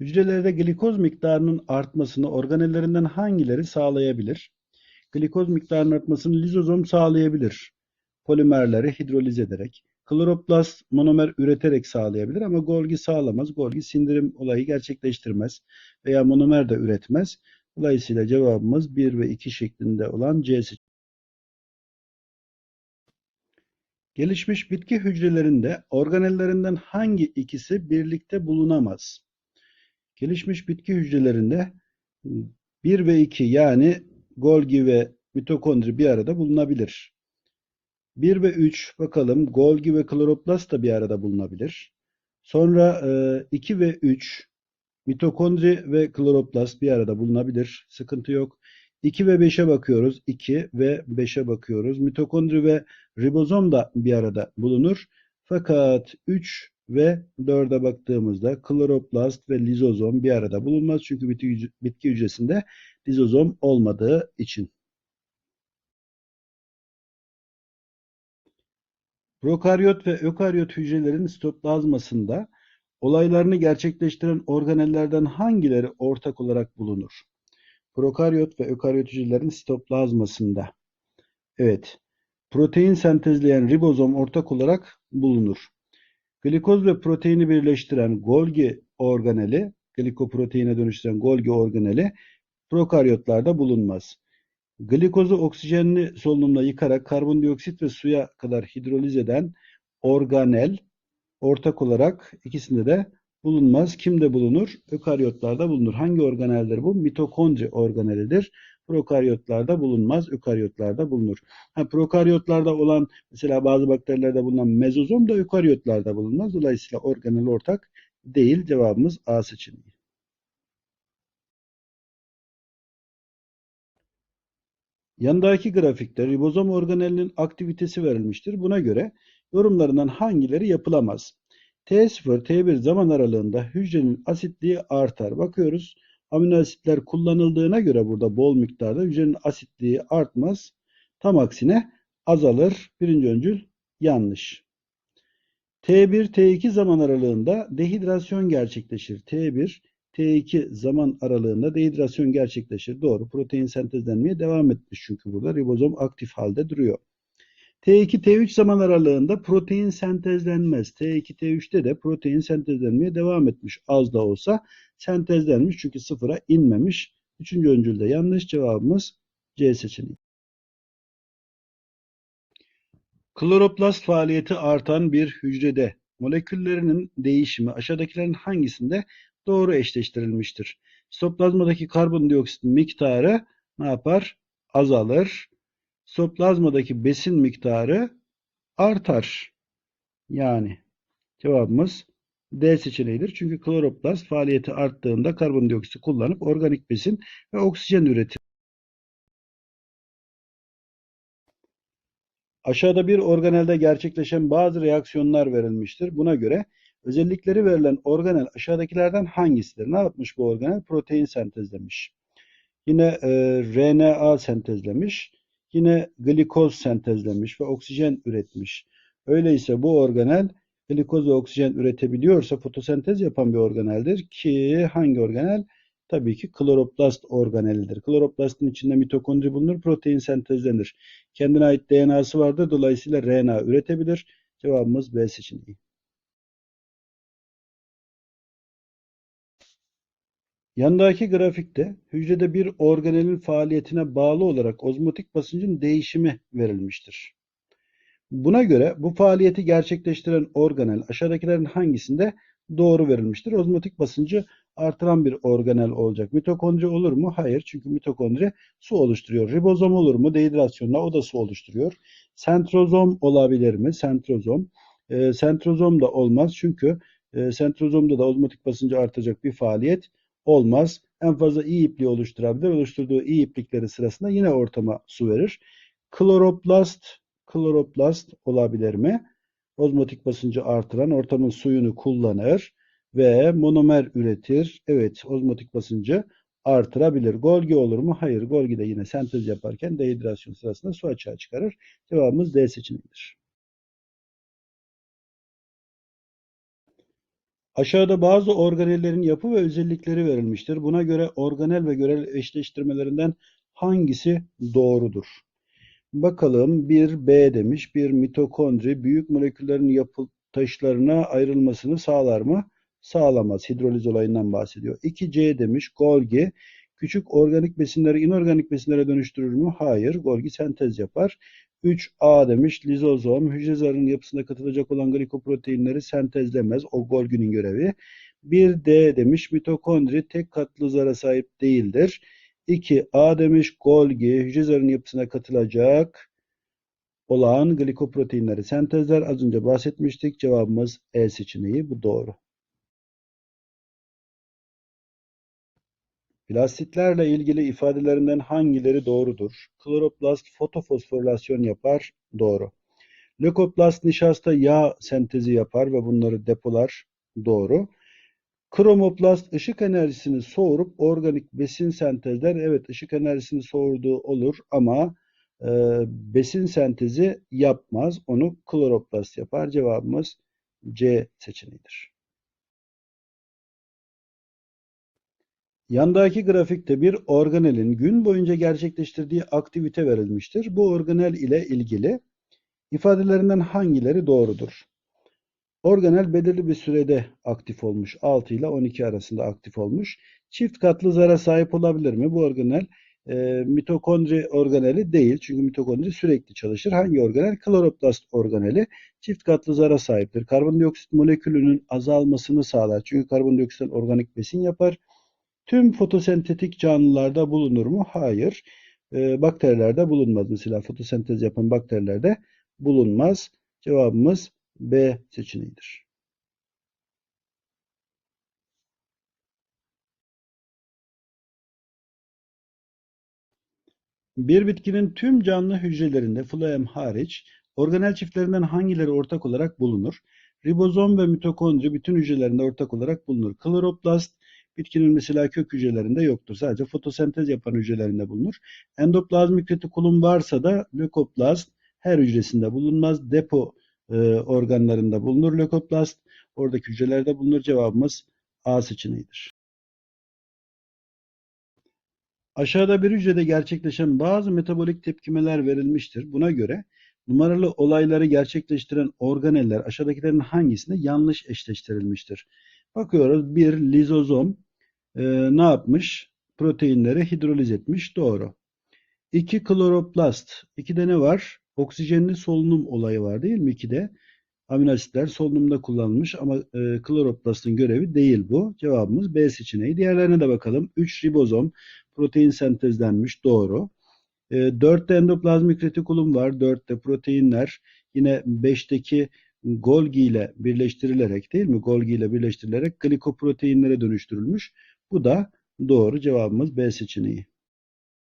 Hücrelerde glikoz miktarının artmasını organellerinden hangileri sağlayabilir? Glikoz miktarının artmasını lizozom sağlayabilir. Polimerleri hidroliz ederek. Kloroplast monomer üreterek sağlayabilir ama Golgi sağlamaz. Golgi sindirim olayı gerçekleştirmez veya monomer de üretmez. Dolayısıyla cevabımız 1 ve 2 şeklinde olan C. Gelişmiş bitki hücrelerinde organellerinden hangi ikisi birlikte bulunamaz? Gelişmiş bitki hücrelerinde 1 ve 2 yani Golgi ve mitokondri bir arada bulunabilir. 1 ve 3 bakalım Golgi ve kloroplast da bir arada bulunabilir. Sonra 2 ve 3 mitokondri ve kloroplast bir arada bulunabilir. Sıkıntı yok. 2 ve 5'e bakıyoruz. 2 ve 5'e bakıyoruz. Mitokondri ve ribozom da bir arada bulunur. Fakat 3 ve 4'e baktığımızda kloroplast ve lizozom bir arada bulunmaz. Çünkü bitki hücresinde lizozom olmadığı için. Prokaryot ve ökaryot hücrelerin sitoplazmasında olaylarını gerçekleştiren organellerden hangileri ortak olarak bulunur? Prokaryot ve ökaryot hücrelerin sitoplazmasında. Evet. Protein sentezleyen ribozom ortak olarak bulunur. Glikoz ve proteini birleştiren Golgi organeli, glikoproteine dönüştüren Golgi organeli prokaryotlarda bulunmaz. Glikozu oksijenli solunumla yıkarak karbondioksit ve suya kadar hidroliz eden organel ortak olarak ikisinde de bulunmaz. Kimde bulunur? Ökaryotlarda bulunur. Hangi organeldir bu? Mitokondri organelidir. Prokaryotlarda bulunmaz, ökaryotlarda bulunur. Ha, prokaryotlarda olan mesela bazı bakterilerde bulunan mezozom da ökaryotlarda bulunmaz. Dolayısıyla organel ortak değil. Cevabımız A seçeneği. Yandaki grafikte ribozom organelinin aktivitesi verilmiştir. Buna göre yorumlarından hangileri yapılamaz? T0, T1 zaman aralığında hücrenin asitliği artar. Bakıyoruz amino asitler kullanıldığına göre burada bol miktarda hücrenin asitliği artmaz. Tam aksine azalır. Birinci öncül yanlış. T1, T2 zaman aralığında dehidrasyon gerçekleşir. T1, T2 zaman aralığında dehidrasyon gerçekleşir. Doğru. Protein sentezlenmeye devam etmiş çünkü burada ribozom aktif halde duruyor. T2, T3 zaman aralığında protein sentezlenmez. T2, T3'te de protein sentezlenmeye devam etmiş. Az da olsa sentezlenmiş çünkü sıfıra inmemiş. Üçüncü öncülde yanlış cevabımız C seçeneği. Kloroplast faaliyeti artan bir hücrede moleküllerinin değişimi aşağıdakilerin hangisinde doğru eşleştirilmiştir? Sitoplazmadaki karbondioksit miktarı ne yapar? Azalır. Sitoplazmadaki besin miktarı artar. Yani cevabımız D seçeneğidir. Çünkü kloroplast faaliyeti arttığında karbondioksit kullanıp organik besin ve oksijen üretir. Aşağıda bir organelde gerçekleşen bazı reaksiyonlar verilmiştir. Buna göre özellikleri verilen organel aşağıdakilerden hangisidir? Ne yapmış bu organel? Protein sentezlemiş. Yine e, RNA sentezlemiş. Yine glikoz sentezlemiş ve oksijen üretmiş. Öyleyse bu organel glikoz ve oksijen üretebiliyorsa fotosentez yapan bir organeldir ki hangi organel? Tabii ki kloroplast organelidir. Kloroplastın içinde mitokondri bulunur, protein sentezlenir. Kendine ait DNA'sı vardır, dolayısıyla RNA üretebilir. Cevabımız B seçeneği. Yandaki grafikte hücrede bir organelin faaliyetine bağlı olarak ozmotik basıncın değişimi verilmiştir. Buna göre bu faaliyeti gerçekleştiren organel aşağıdakilerin hangisinde doğru verilmiştir? Ozmotik basıncı artıran bir organel olacak. Mitokondri olur mu? Hayır. Çünkü mitokondri su oluşturuyor. Ribozom olur mu? Dehidrasyonla o da su oluşturuyor. Sentrozom olabilir mi? Sentrozom. E, sentrozom da olmaz. Çünkü e, sentrozomda da ozmotik basıncı artacak bir faaliyet olmaz. En fazla iyi ipliği oluşturabilir. Oluşturduğu iyi iplikleri sırasında yine ortama su verir. Kloroplast, kloroplast olabilir mi? Ozmotik basıncı artıran ortamın suyunu kullanır ve monomer üretir. Evet, ozmotik basıncı artırabilir. Golgi olur mu? Hayır. Golgi de yine sentez yaparken dehidrasyon sırasında su açığa çıkarır. Cevabımız D seçeneğidir. Aşağıda bazı organellerin yapı ve özellikleri verilmiştir. Buna göre organel ve görel eşleştirmelerinden hangisi doğrudur? Bakalım bir B demiş. Bir mitokondri büyük moleküllerin yapı taşlarına ayrılmasını sağlar mı? Sağlamaz. Hidroliz olayından bahsediyor. 2C demiş. Golgi küçük organik besinleri inorganik besinlere dönüştürür mü? Hayır. Golgi sentez yapar. 3A demiş. Lizozom hücre zarının yapısına katılacak olan glikoproteinleri sentezlemez. O Golgi'nin görevi. 1D demiş. Mitokondri tek katlı zara sahip değildir. 2A demiş. Golgi hücre zarının yapısına katılacak olan glikoproteinleri sentezler. Az önce bahsetmiştik. Cevabımız E seçeneği. Bu doğru. Plastitlerle ilgili ifadelerinden hangileri doğrudur? Kloroplast fotofosforilasyon yapar. Doğru. Lökoplast nişasta yağ sentezi yapar ve bunları depolar. Doğru. Kromoplast ışık enerjisini soğurup organik besin sentezler. Evet ışık enerjisini soğurduğu olur ama e, besin sentezi yapmaz. Onu kloroplast yapar. Cevabımız C seçeneğidir. Yandaki grafikte bir organelin gün boyunca gerçekleştirdiği aktivite verilmiştir. Bu organel ile ilgili ifadelerinden hangileri doğrudur? Organel belirli bir sürede aktif olmuş. 6 ile 12 arasında aktif olmuş. Çift katlı zara sahip olabilir mi? Bu organel e, mitokondri organeli değil. Çünkü mitokondri sürekli çalışır. Hangi organel? Kloroplast organeli. Çift katlı zara sahiptir. Karbondioksit molekülünün azalmasını sağlar. Çünkü karbondioksitten organik besin yapar. Tüm fotosentetik canlılarda bulunur mu? Hayır. E, bakterilerde bulunmaz. Mesela fotosentez yapan bakterilerde bulunmaz. Cevabımız B seçeneğidir. Bir bitkinin tüm canlı hücrelerinde floem hariç organel çiftlerinden hangileri ortak olarak bulunur? Ribozom ve mitokondri bütün hücrelerinde ortak olarak bulunur. Kloroplast bitkinin mesela kök hücrelerinde yoktur. Sadece fotosentez yapan hücrelerinde bulunur. Endoplazmik retikulum varsa da lökoplast her hücresinde bulunmaz. Depo e, organlarında bulunur lökoplast. Oradaki hücrelerde bulunur. Cevabımız A seçeneğidir. Aşağıda bir hücrede gerçekleşen bazı metabolik tepkimeler verilmiştir. Buna göre numaralı olayları gerçekleştiren organeller aşağıdakilerin hangisinde yanlış eşleştirilmiştir? Bakıyoruz. Bir lizozom e, ne yapmış? Proteinleri hidroliz etmiş. Doğru. İki kloroplast. İkide ne var? Oksijenli solunum olayı var değil mi? İkide amino asitler solunumda kullanılmış ama e, kloroplastın görevi değil bu. Cevabımız B seçeneği. Diğerlerine de bakalım. 3 ribozom protein sentezlenmiş. Doğru. E, 4'te endoplazmik retikulum var. 4'te proteinler. Yine 5'teki Golgi ile birleştirilerek değil mi? Golgi ile birleştirilerek glikoproteinlere dönüştürülmüş. Bu da doğru cevabımız B seçeneği.